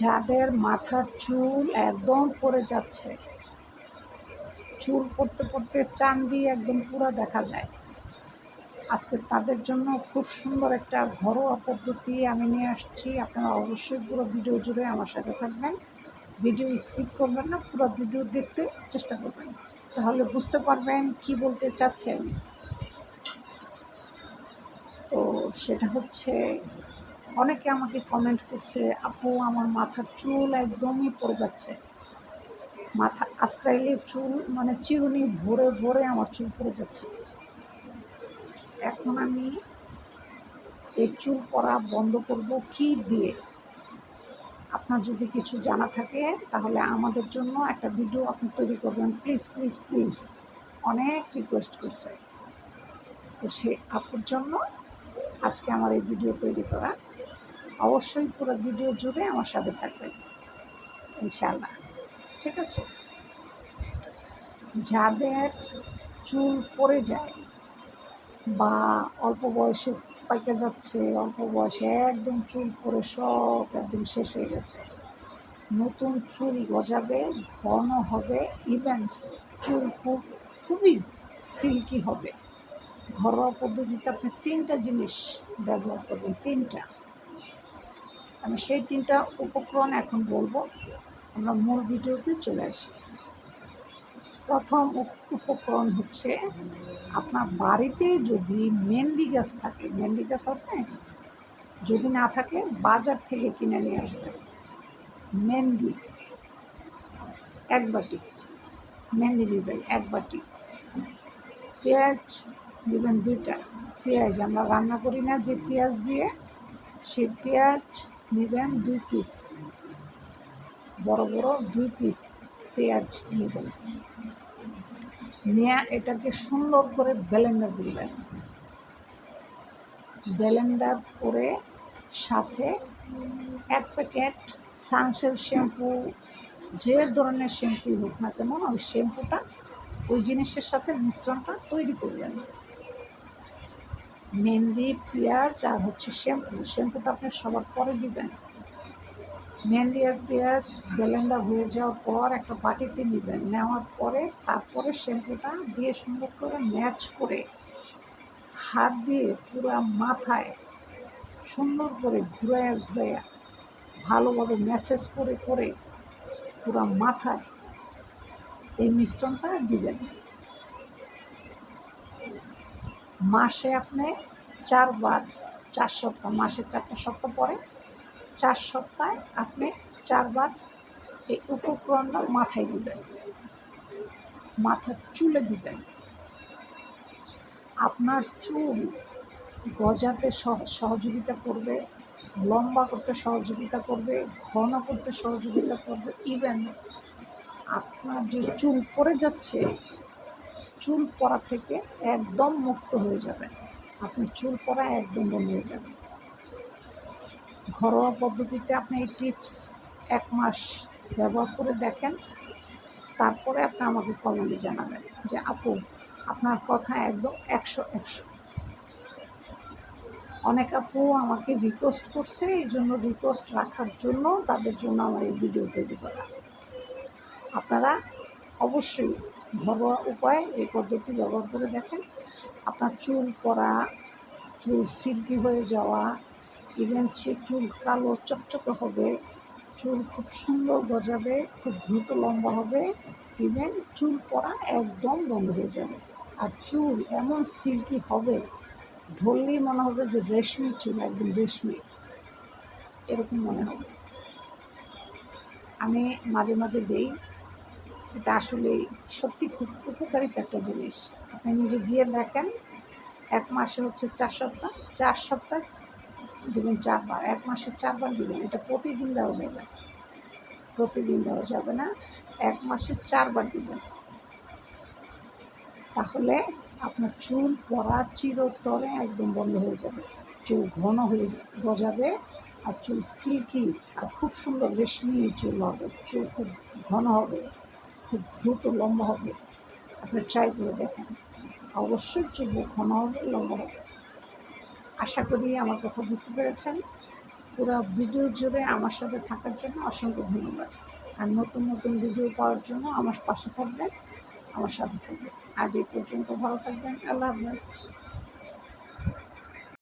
যাদের মাথার চুল একদম পড়ে যাচ্ছে। চুল পড়তে পড়তে চান্দি একদম পুরো দেখা যায়। আজকে তাদের জন্য খুব সুন্দর একটা ঘরোয়া পদ্ধতি আমি নিয়ে আসছি। আপনারা অবশ্যই পুরো ভিডিও জুড়ে আমার সাথে থাকবেন। ভিডিও স্কিপ করবেন না, পুরো ভিডিও দেখতে চেষ্টা করবেন। তাহলে বুঝতে পারবেন কি বলতে চাচ্ছি আমি তো সেটা হচ্ছে অনেকে আমাকে কমেন্ট করছে, আপু, আমার মাথার চুল একদমই পড়ে যাচ্ছে। মাথা আশ্রাইলে চুল মানে চিরুনি ভরে ভরে আমার চুল পড়ে যাচ্ছে। এখন আমি এই চুল পড়া বন্ধ করব কি দিয়ে? আপনার যদি কিছু জানা থাকে, তাহলে আমাদের জন্য একটা ভিডিও আপনি তৈরি করবেন। প্লিজ প্লিজ প্লিজ অনেক রিকোয়েস্ট করছে। তো সে আপুর জন্য আজকে আমার এই ভিডিও তৈরি করা। অবশ্যই পুরো ভিডিও জুড়ে আমার সাথে থাকবেন। ইনশাআল্লাহ। ঠিক আছে? যাদের চুল পড়ে যায় বা অল্প বয়সে পাইকে যাচ্ছে, অল্প বয়সে একদম চুল পরে সব একদম শেষ হয়ে গেছে। নতুন চুল গজাবে, ঘন হবে ইভেন চুল খুব, খুবই সিল্কি হবে। ঘরোয়া পদ্ধতিতে আপনি তিনটা জিনিস ব্যবহার করবেন, তিনটা। আমি সেই তিনটা উপকরণ এখন বলব। আমরা মূল ভিডিওতে চলে আসি। প্রথম উপ- উপকরণ হচ্ছে আপনার বাড়িতে যদি মেহেন্দি গাছ থাকে, মেহেন্দি গাছ আছে? যদি না থাকে, বাজার থেকে কিনে নিয়ে আসবে মেহেন্দি, এক বাটি। মেহেন্দি দিবেন এক বাটি। পেঁয়াজ দিবেন দুইটা। পেঁয়াজ আমরা রান্না করি না যে পেঁয়াজ দিয়ে সেই পেঁয়াজ নেবেন দুই পিস বড় বড় দুই পিস পেঁয়াজ নেবেন। নেয়া এটাকে সুন্দর করে ব্লেন্ডার দিবেন। ব্লেন্ডার করে সাথে এক প্যাকেট সানসেল শ্যাম্পু যে ধরনের শ্যাম্পু হোক না কেন, ওই শ্যাম্পুটা ওই জিনিসের সাথে মিশ্রণটা তৈরি করবেন। মেহেন্দি, পেঁয়াজ আর হচ্ছে শ্যাম্পু। শ্যাম্পুটা আপনি সবার পরে দিবেন। মেহেন্দি আর পেঁয়াজ ব্লেন্ডার হয়ে যাওয়ার পর একটা বাটিতে নেবেন নেওয়ার পরে তারপরে শ্যাম্পুটা দিয়ে সুন্দর করে ম্যাচ করে হাত দিয়ে পুরো মাথায় সুন্দর করে ঘুরাইয়া ঘুরাইয়া ভালোভাবে ম্যাচেজ করে করে পুরো মাথায় এই মিশ্রণটা দিবেন। মাসে আপনি চারবার চার সপ্তাহ, মাসে চারটা সপ্তাহ পরে চার সপ্তাহে আপনি চারবার এই উপকরণটা মাথায় দিবেন। মাথার চুলে দিবেন। আপনার চুল গজাতে সহ- সহযোগিতা করবে, লম্বা করতে সহযোগিতা করবে, ঘন করতে সহযোগিতা করবে ইভেন আপনার যে চুল পড়ে যাচ্ছে চুল পড়া থেকে একদম মুক্ত হয়ে যাবে আপনি চুল পড়া একদম বন্ধ হয়ে যাবে। ঘরোয়া পদ্ধতিতে আপনি এই টিপস এক মাস ব্যবহার করে দেখেন। তারপরে আপনি আমাকে কমেন্টে জানাবেন যে, আপু, আপনার কথা একদম একশো একশো। অনেক আপু আমাকে রিকোয়েস্ট করছে, এই জন্য রিকোয়েস্ট রাখার জন্য তাদের জন্য আমার এই ভিডিও তৈরি করা। আপনারা অবশ্যই ঘরোয়া উপায় এই পদ্ধতি ব্যবহার করে দেখেন। আপনার চুল পড়া, চুল সিল্কি হয়ে যাওয়া ইভেন সে চুল কালো চকচকে হবে, চুল খুব সুন্দর গজাবে, খুব দ্রুত লম্বা হবে ইভেন চুল পড়া একদম বন্ধ হয়ে যাবে। আর চুল এমন সিল্কি হবে, ধরলেই মনে হবে যে রেশমি চুল, একদম রেশমি। এরকম মনে হবে। আমি মাঝে মাঝে দেই এটা আসলে সত্যি খুব উপকারিত একটা জিনিস। আপনি নিজে দিয়ে দেখেন, এক মাসে হচ্ছে চার সপ্তাহ চার সপ্তাহ দেবেন চারবার, এক মাসে চারবার দেবেন, এটা প্রতিদিন দেওয়া যাবে। প্রতিদিন দেওয়া যাবে না, এক মাসে চারবার দেবেন। তাহলে আপনার চুল পড়া চিরতরে একদম বন্ধ হয়ে যাবে। চুল ঘন হয়ে গজাবে, আর চুল সিল্কি আর খুব সুন্দর রেশমি চুল হবে, চুল খুব ঘন হবে। খুব দ্রুত লম্বা হবে। আপনি ট্রাই করে দেখেন। অবশ্যই চুল ঘন হবে, লম্বা হবে। আশা করি আমার কথা বুঝতে পেরেছেন। পুরো ভিডিও জুড়ে আমার সাথে থাকার জন্য অসংখ্য ধন্যবাদ। আর নতুন নতুন ভিডিও পাওয়ার জন্য আমার পাশে থাকবেন, আমার সাথে থাকবেন। আজ এই পর্যন্ত ভালো থাকবেন। আল্লাহ হাফেজ।